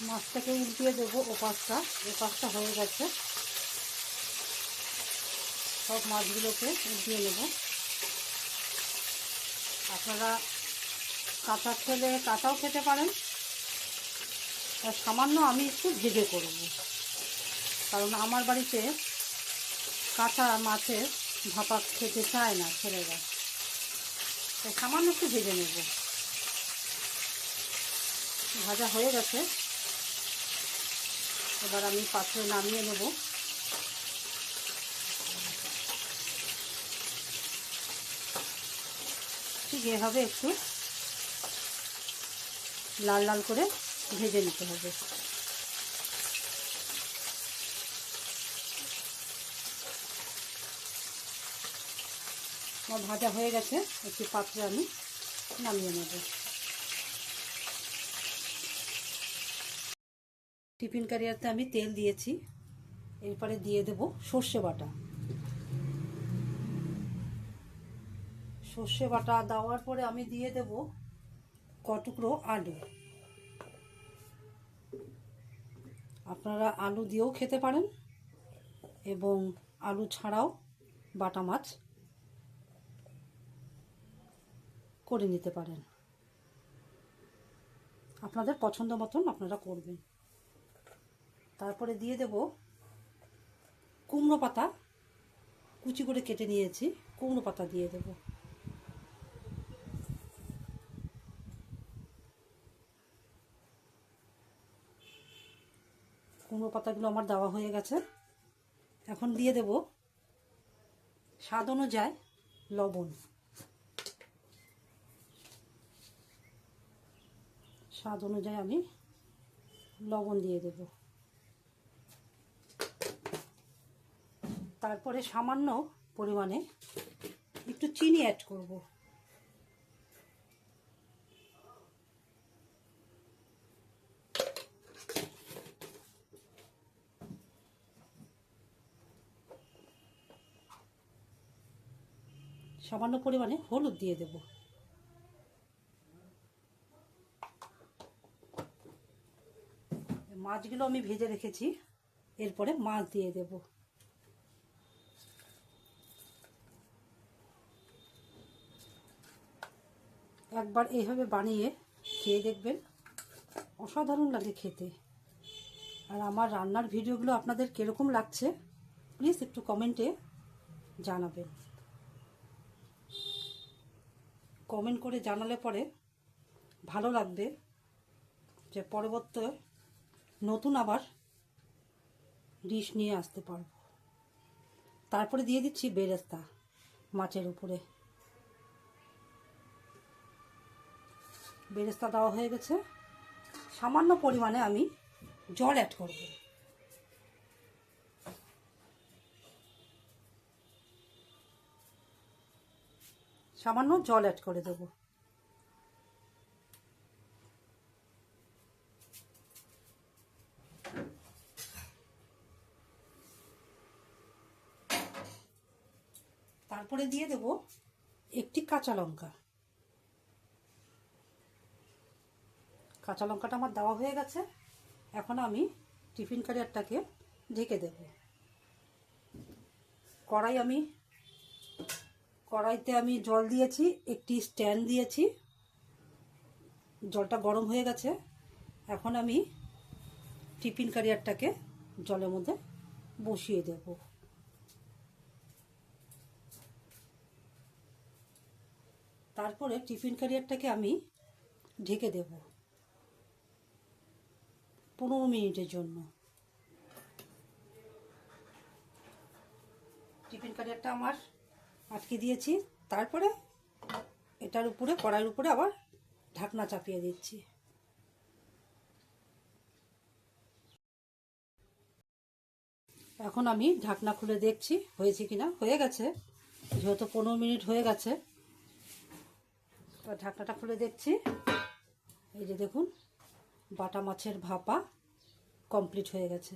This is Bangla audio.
মাছটাকে উল্টিয়ে দেবো ও পাশটা ও পাশটা হয়ে গেছে। সব মাছগুলোকে উল্টিয়ে নেব। আপনারা কাঁচা খেলে কাঁচাও খেতে পারেন। আর সামান্য আমি একটু ভেজে করব। কারণ আমার বাড়িতে কাঁচা মাছের ভাপা খেতে চায় না ছেলেরা। তাই সামান্য একটু ভেজে নেব। ভাজা হয়ে গেছে। এবার আমি পাত্রে নামিয়ে নেব। ঠিক এভাবে একটু লাল লাল করে ভেজে নিতে হবে। আমার ভাজা হয়ে গেছে, একটি পাত্রে আমি নামিয়ে নেব। টিফিন ক্যারিয়ারতে আমি তেল দিয়েছি। এরপরে দিয়ে দেব সর্ষে বাটা। সর্ষে বাটা দেওয়ার পরে আমি দিয়ে দেব কটুকরো আলু। আপনারা আলু দিয়েও খেতে পারেন এবং আলু ছাড়াও বাটা মাছ করে নিতে পারেন। আপনাদের পছন্দ মতন আপনারা করবেন। তারপরে দিয়ে দেব কুমড়ো পাতা। কুচি করে কেটে নিয়েছি, কুমড়ো পাতা দিয়ে দেব। কুমড়ো পাতাগুলো আমার দেওয়া হয়ে গেছে। এখন দিয়ে দেব স্বাদ অনুযায়ী লবণ। স্বাদ অনুযায়ী আমি লবণ দিয়ে দেব। তারপরে সামান্য পরিমাণে একটু চিনি অ্যাড করব। সামান্য পরিমাণে হলুদ দিয়ে দেবো। মাছগুলো আমি ভেজে রেখেছি, এরপরে মাছ দিয়ে দেব। একবার এইভাবে বানিয়ে খেয়ে দেখবেন। অসাধারণ লাগে খেতে। আর আমার রান্নার ভিডিওগুলো আপনাদের কীরকম লাগছে প্লিজ একটু কমেন্টে জানাবেন। কমেন্ট করে জানালে পরে ভালো লাগবে যে পরবর্তী নতুন আবার ডিশ নিয়ে আসতে পারব। তারপরে দিয়ে দিচ্ছি বেরেস্তা মাছের উপরে। বেরেস্তা দেওয়া হয়ে গেছে। সামান্য পরিমাণে আমি জল অ্যাড করব। সামান্য জল অ্যাড করে দেবো। তারপরে দিয়ে দেব একটি কাঁচা লঙ্কা। কাঁচা লঙ্কাটা আমার দেওয়া হয়ে গেছে। এখন আমি টিফিন ক্যারিয়ারটাকে ঢেকে দেব। কড়াই আমি, কড়াইতে আমি জল দিয়েছি, একটি স্ট্যান্ড দিয়েছি। জলটা গরম হয়ে গেছে। এখন আমি টিফিন ক্যারিয়ারটাকে জলের মধ্যে বসিয়ে দেবো। তারপরে টিফিন ক্যারিয়ারটাকে আমি ঢেকে দেব। পনেরো মিনিটের জন্য। টিফিন ক্যারিয়ারটা আমার আটকে দিয়েছি। তারপরে এটার উপরে, কড়াইয়ের উপরে আবার ঢাকনা চাপিয়ে দিচ্ছি। এখন আমি ঢাকনা খুলে দেখছি, হয়েছে কিনা? হয়ে গেছে। যেহেতু পনেরো মিনিট হয়ে গেছে। ঢাকনাটা খুলে দেখছি। এই যে দেখুন বাটা মাছের ভাপা কমপ্লিট হয়ে গেছে।